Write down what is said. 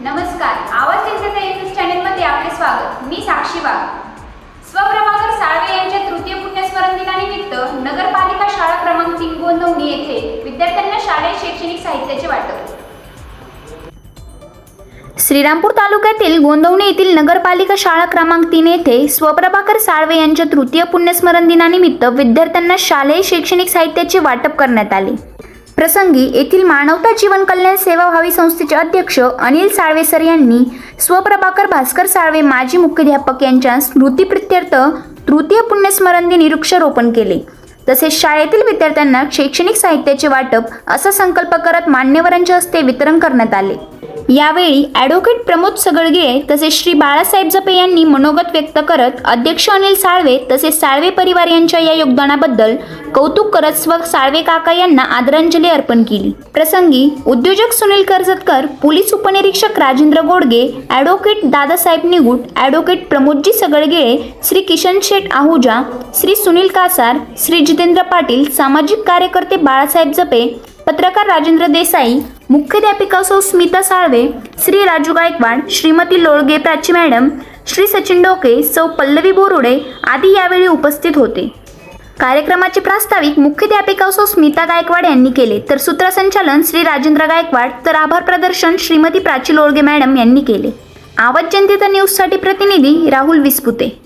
नमस्कार. आवाज जनतेचा चॅनलमध्ये आपले स्वागत. मी साक्षी वाघ. स्वप्रभाकर साळवे यांच्या तृतीय पुण्यस्मरण दिनानिमित्त नगरपालिका शाळा क्रमांक तीन गोल नवनी येथे विद्यार्थ्यांना शालेय शैक्षणिक साहित्याचे वाटप. श्रीरामपूर तालुक्यातील गोंदवणे येथील नगरपालिका शाळा क्रमांक तीन येथे स्वप्रभाकर साळवे यांच्या तृतीय पुण्यस्मरण दिनानिमित्त विद्यार्थ्यांना शालेय शैक्षणिक साहित्याचे वाटप करण्यात आले. प्रसंगी येथील मानवता जीवन कल्याण सेवाभावी संस्थेचे अध्यक्ष अनिल साळवे सर यांनी स्वप्रभाकर भास्कर साळवे माजी मुख्याध्यापक यांच्या स्मृतीप्रित्यर्थ तृतीय पुण्यस्मरण दिनी वृक्षारोपण केले. तसेच शाळेतील विद्यार्थ्यांना शैक्षणिक साहित्याचे वाटप असा संकल्प करत मान्यवरांच्या हस्ते वितरण करण्यात आले. यावेळी ॲडव्होकेट प्रमोद सगळगिरे तसेच श्री बाळासाहेब जपे यांनी मनोगत व्यक्त करत अध्यक्ष अनिल साळवे तसेच साळवे परिवार यांच्या या योगदानाबद्दल कौतुक करत स्व साळवे काका यांना आदरांजली अर्पण केली. प्रसंगी उद्योजक सुनील कर्जतकर पोलीस उपनिरीक्षक राजेंद्र गोडगे ॲडव्होकेट दादासाहेब निगुट ॲडव्होकेट प्रमोदजी सगळगिळे श्री किशन शेठ आहुजा श्री सुनील कासार श्री जितेंद्र पाटील सामाजिक कार्यकर्ते बाळासाहेब जपे पत्रकार राजेंद्र देसाई मुख्याध्यापिका सौ स्मिता साळवे श्री राजू गायकवाड श्रीमती लोळगे प्राची मॅडम श्री सचिन डोके सौ पल्लवी बोरुडे आदी यावेळी उपस्थित होते. कार्यक्रमाचे प्रास्ताविक मुख्याध्यापिका सौ स्मिता गायकवाड यांनी केले. तर सूत्रसंचालन श्री राजेंद्र गायकवाड तर आभार प्रदर्शन श्रीमती प्राची लोळगे मॅडम यांनी केले. आवाज जनतेचा न्यूजसाठी प्रतिनिधी राहुल विस्पुते.